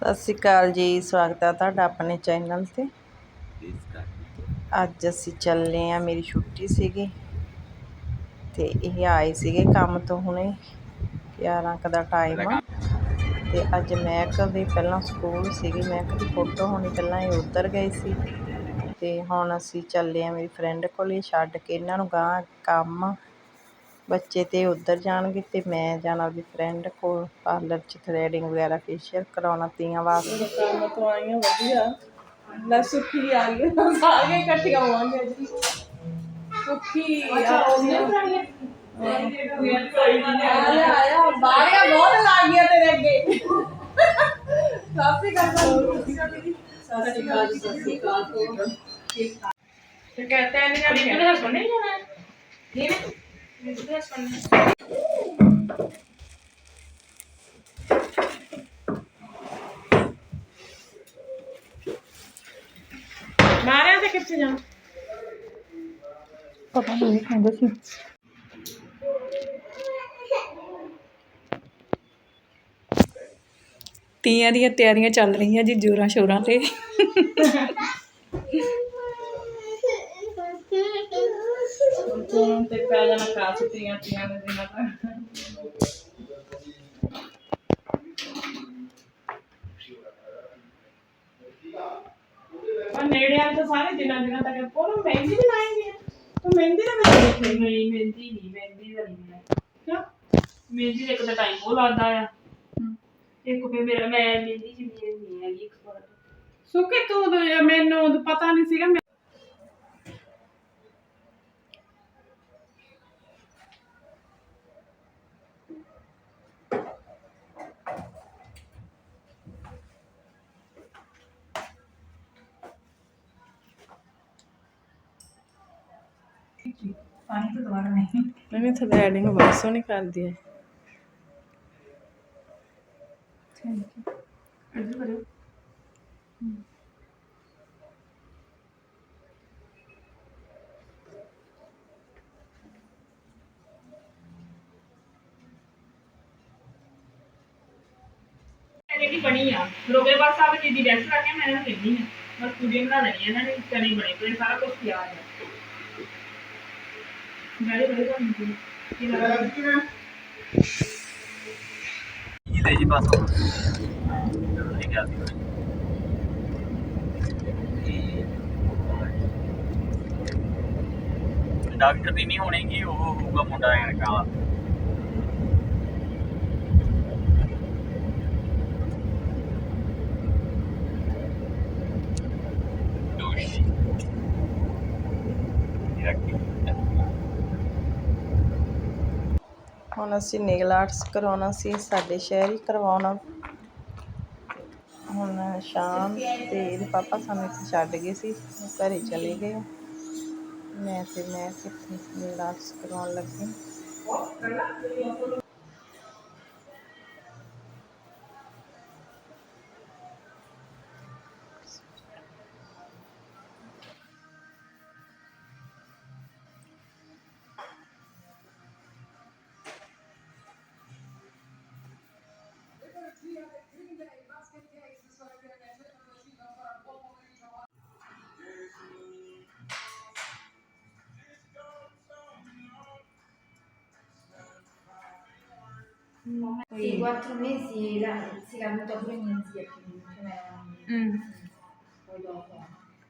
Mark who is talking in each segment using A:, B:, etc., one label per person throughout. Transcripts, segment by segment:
A: ਸਤਿ ਸ਼੍ਰੀ ਅਕਾਲ ਜੀ, ਸਵਾਗਤ ਹੈ ਤੁਹਾਡਾ ਆਪਣੇ ਚੈਨਲ ਤੇ। ਅੱਜ ਅਸੀਂ ਚੱਲੇ ਆ, ਮੇਰੀ ਛੁੱਟੀ ਸੀਗੀ। ਤੇ ਇਹ ਆਏ ਸੀਗੇ ਕੰਮ ਤੋਂ ਹੁਣੇ 11 ਕੁ ਦਾ ਟਾਈਮ ਆ। ਤੇ ਅੱਜ ਮੈਂ ਕਦੇ ਪਹਿਲਾਂ ਸਕੂਲ ਸੀਗੀ, ਮੈਂ ਕਦੀ ਫੋਟੋ ਹੋਣੀ ਪਹਿਲਾਂ ਇਹ ਉੱਧਰ ਗਏ ਸੀ। ਤੇ ਹੁਣ ਅਸੀਂ ਚੱਲੇ ਆ, ਮੇਰੀ ਫਰੈਂਡ ਕੋਲੇ ਛੱਡ ਕੇ, ਇਹਨਾਂ ਨੂੰ ਗਾਂ ਕੰਮ ਬੱਚੇ ਤਾਂ ਉੱਧਰ ਜਾਣਗੇ ਅਤੇ ਮੈਂ ਜਾਣਾ ਆਪਣੀ ਫਰੈਂਡ ਕੋਲ ਪਾਰਲਰ 'ਚ ਥਰੈਡਿੰਗ ਵਗੈਰਾ ਫੇਸ਼ੀਅਲ ਕਰਾਉਣਾ ਤੀਆਂ ਵਾਸਤੇ
B: ਕੰਮ ਤੋਂ ਆਈਆਂ ਵਧੀਆ ਲੈ ਸੁੱਖੀ ਆ ਗਈ ਸਾਰੀਆਂ ਇਕੱਠੀਆਂ ਹੋਵਾਂਗੇ ਜੀ ਸੁੱਖੀ ਆ ਉਹਨੇ ਪੁਰਾਣੀਆਂ ਆਇਆ ਆਇਆ ਬਾੜੀਆਂ ਬਹੁਤ ਲੱਗ ਗਿਆ ਤੇਰੇ ਅੱਗੇ ਸਾਫੀ ਕਰਦਾ ਸਾਸੀ ਕਾਲ ਸਾਸੀ ਕਾਲ ਠੀਕ ਤੇ ਕਹਤੇ ਨੇ ਕਿ ਮੇਰੇ ਹਸਬੰਦ ਨਹੀਂ ਜਾਣਾ
C: ਨਹੀਂ ਪਤਾ ਨਹੀਂ ਤੀਆਂ ਦੀਆਂ ਤਿਆਰੀਆਂ ਚੱਲ ਰਹੀਆਂ ਜੀ ਜੋਰਾਂ ਸ਼ੋਰਾਂ ਤੇ।
B: ਫੋਨ ਤੇ ਪੈ ਜਾਣਾ ਕਾ ਸੁੱਤੀਆਂ ਤੀਆਂ ਦੇ ਦਿਨਾਂ ਤੱਕ ਪਰ ਨੇੜੇ ਵਾਲੇ ਤਾਂ ਸਾਰੇ ਦਿਨਾਂ ਦਿਨਾਂ ਤੱਕ ਕੋਲ ਮਹਿੰਦੀ ਵੀ ਲਾਏਂਗੇ। ਤੂੰ ਮਹਿੰਦੀ ਦਾ ਵੀ ਦੇਖੇ
D: ਨਹੀਂ ਮਹਿੰਦੀ ਨਹੀਂ ਮਹਿੰਦੀ ਦਾ ਨਹੀਂ ਹੈ
B: ਕਿਉਂ?
D: ਮਹਿੰਦੀ ਦਾ ਇੱਕ ਤਾਂ ਟਾਈਮ ਬਹੁਤ ਲੱਗਦਾ ਆ। ਇੱਕ ਫਿਰ ਮੇਰਾ ਮੈਂ ਮਹਿੰਦੀ ਚ ਨਹੀਂ ਹੈਗੀ ਐਕਸਪਰਟ
B: ਸੁੱਕੇ ਤੂੰ ਮੈਨੂੰ ਪਤਾ ਨਹੀਂ ਸੀਗਾ
D: पानी तो
B: दोबारा नहीं मैंने निकाल दिया। बनी है
D: रोबे तो बस आप दीदी बेस्ट रखे मैंने कहनी है बस स्टूडियो बना रही है ना कहीं बने। तो सारा कुछ तैयार है। ਗਾੜੀ ਬੜੀ
E: ਜੀ ਬਸ ਠੀਕ ਹੈ ਡਾਕਟਰ ਦੀ ਨਹੀਂ ਹੋਣੇਗੀ ਉਹ ਹੋਊਗਾ ਮੁੰਡਾ ਐਨਕਾਂ ਵਾਲਾ। ਦੋਸ਼ੀ। ਯਾਕੀ
A: ਹੁਣ ਅਸੀਂ ਨੇਲ ਆਰਟਸ ਕਰਾਉਣਾ ਸੀ, ਸਾਡੇ ਸ਼ਹਿਰ ਹੀ ਕਰਵਾਉਣਾ। ਹੁਣ ਸ਼ਾਮ ਤੇ ਇਹਦੇ ਪਾਪਾ ਸਾਨੂੰ ਇੱਥੇ ਛੱਡ ਗਏ ਸੀ ਉਹ ਘਰੇ ਚਲੇ ਗਏ। ਮੈਂ ਤੇ ਮੈਂ ਕਿੱਥੇ ਨੇਲ ਆਰਟਸ ਕਰਾਉਣ ਲੱਗੀ।
F: Sì, quattro mesi la, si l'ha avuto pure in zia cioè, poi dopo.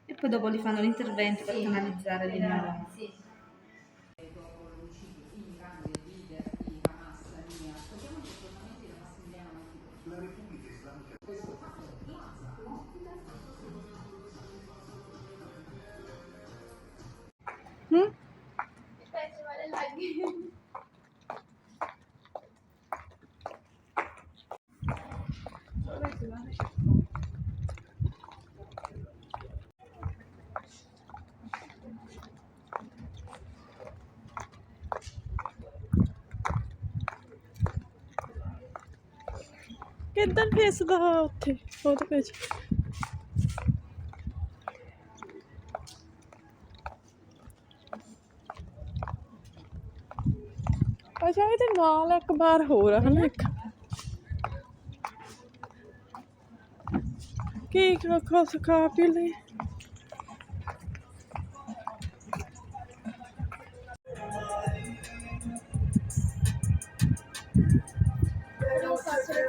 C: E poi dopo gli fanno l'intervento per canalizzare di nuovo.
F: Sì.
B: ਕਿੱਧਰ ਫੇਸਦਾ ਉੱਥੇ ਉਹਦੇ ਵਿੱਚ। ਅੱਛਾ ਇਹਦੇ ਨਾਲ ਇੱਕ ਬਾਰ ਹੋਰ ਆ ਹਨਾ? ਇੱਕ ਕੀ ਕੁਛ ਖਾ ਪੀ ਲਈ।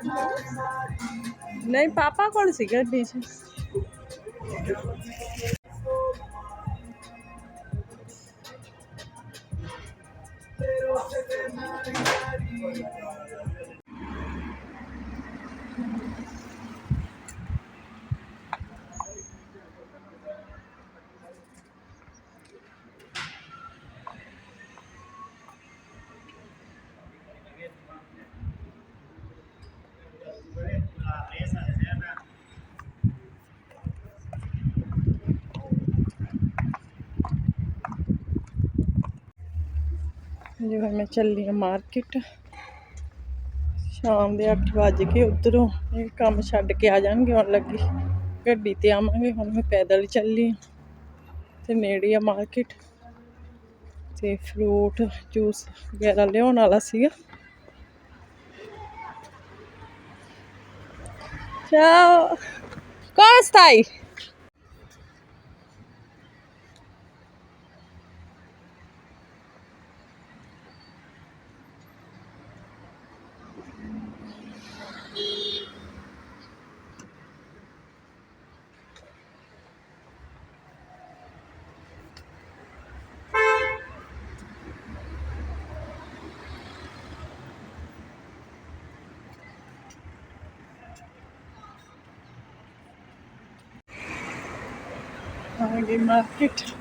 B: ਨਹੀਂ ਪਾਪਾ ਕੋਲ ਸੀ ਗੱਡੀ 'ਚ। ਜਿਵੇਂ ਮੈਂ ਚੱਲੀ ਆ ਮਾਰਕੀਟ ਸ਼ਾਮ ਦੇ 8 ਵਜੇ ਕੇ ਉਧਰੋਂ ਇਹ ਕੰਮ ਛੱਡ ਕੇ ਆ ਜਾਣਗੇ ਹੁਣ ਲੱਗੀ। ਗੱਡੀ ਤੇ ਆਵਾਂਗੇ, ਹੁਣ ਮੈਂ ਪੈਦਲ ਚੱਲੀ ਆਂ। ਤੇ ਨੇੜੇ ਆ ਮਾਰਕੀਟ ਤੇ ਫਰੂਟ ਜੂਸ ਵਗੈਰਾ ਲਿਆਉਣ ਵਾਲਾ ਸੀਗਾ। Ciao. Come Holiday market.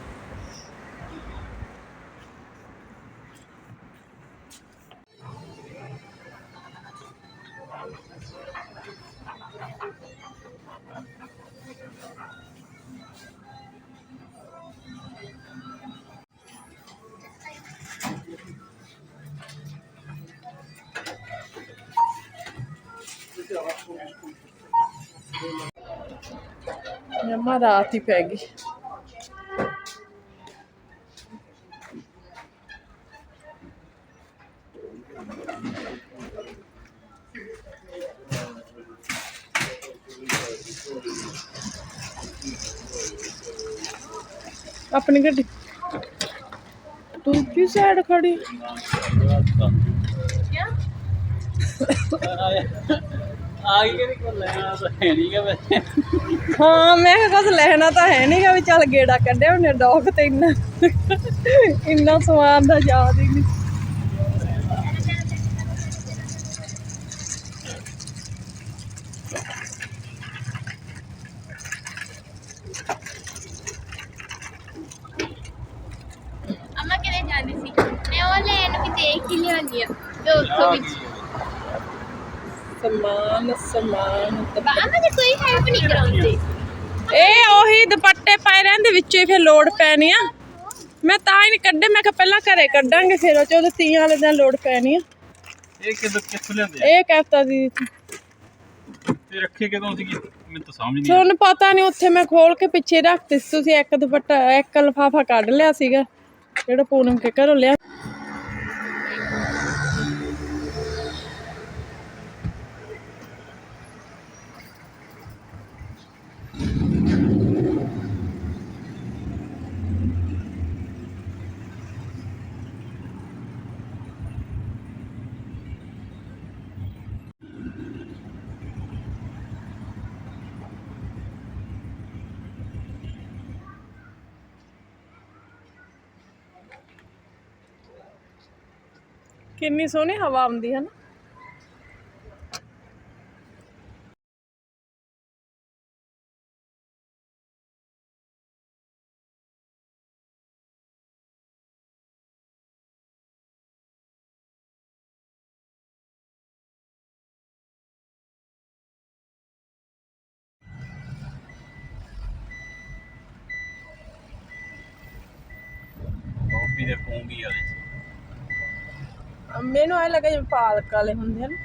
B: गई मार्केट जमा रात ही पै गई अपनी गड्डी दूसरी साइड खड़ी
E: ਆ ਗਈ ਕਿ ਕੋਲ ਲੈਣਾ ਤਾਂ ਹਾਂ,
B: ਮੈਂ ਕਿਹਾ ਕੁਝ ਲੈਣਾ ਤਾਂ ਹੈ ਨਹੀਂਗਾ ਵੀ ਚੱਲ ਗੇੜਾ ਕੱਢਿਆ, ਉਹਨੇ ਡੌਗ ਤੇ ਇੰਨਾ ਇੰਨਾ ਸਮਾਨ ਦਾ ਯਾਦ ਹੀ ਨਹੀਂ
G: ਅਮਾ ਕਿਤੇ ਜਾਂਦੀ ਸੀ ਮੈਂ ਉਹ ਲੈਣ ਵੀ ਦੇਖ ਹੀ ਲਿਆਉਂਦੀ ਆ ਤੇ ਉੱਥੋਂ ਵੀ
B: ਸਮਾਨ ਸਮਾਨ
G: ਅਮਾ ਤੇ ਕੋਈ ਹੈਲਪ ਨਹੀਂ ਕਰਾਉਂਦੀ।
B: ਇਹ ਉਹੀ ਦੁਪੱਟੇ ਪਾਏ ਰਹਿੰਦੇ ਵਿੱਚੋਂ ਹੀ ਫਿਰ ਲੋੜ ਪੈਣੀ ਆ। ਮੈਂ ਤਾਂ ਹੀ ਨਹੀਂ ਕੱਢੇ ਮੈਂ ਕਿਹਾ ਪਹਿਲਾਂ ਘਰੇ ਕੱਢਾਂਗੇ ਫਿਰ ਉਹ ਚ ਉਹਦੇ ਤੀਆਂ ਵਾਲੇ ਦਿਨ ਲੋੜ ਪੈਣੀ ਆ।
E: ਇਹ ਕਿਦੋਂ ਕਿੱਥੋਂ ਲਿਆਂਦੇ
B: ਇਹ ਕਹਿਤਾ ਦੀ
E: ਤੇ ਰੱਖੇ ਕਦੋਂ ਸੀਗੀ? ਮੈਨੂੰ ਤਾਂ ਸਮਝ ਨਹੀਂ
B: ਤੁਹਾਨੂੰ ਪਤਾ ਨਹੀਂ ਉੱਥੇ ਮੈਂ ਖੋਲ ਕੇ ਪਿੱਛੇ ਰੱਖਤੇ ਸੀ ਤੁਸੀਂ ਇੱਕ ਦੁਪੱਟਾ ਇੱਕ ਲਫਾਫਾ ਕੱਢ ਲਿਆ ਸੀਗਾ ਜਿਹੜਾ ਪੂਨਮ ਕੇ ਘਰੋਂ ਲਿਆ। ਕਿੰਨੀ ਸੋਹਣੀ ਹਵਾ ਆਉਂਦੀ ਹੈ ਨਾ।
E: ਕਾਫੀ ਦੇ ਫੋਨ ਵੀ ਆਲੇ
B: ਮੈਨੂੰ ਐ ਲੱਗਾ ਜਿਵੇਂ ਪਾਲਕ ਵਾਲੇ ਹੁੰਦੇ ਹਨ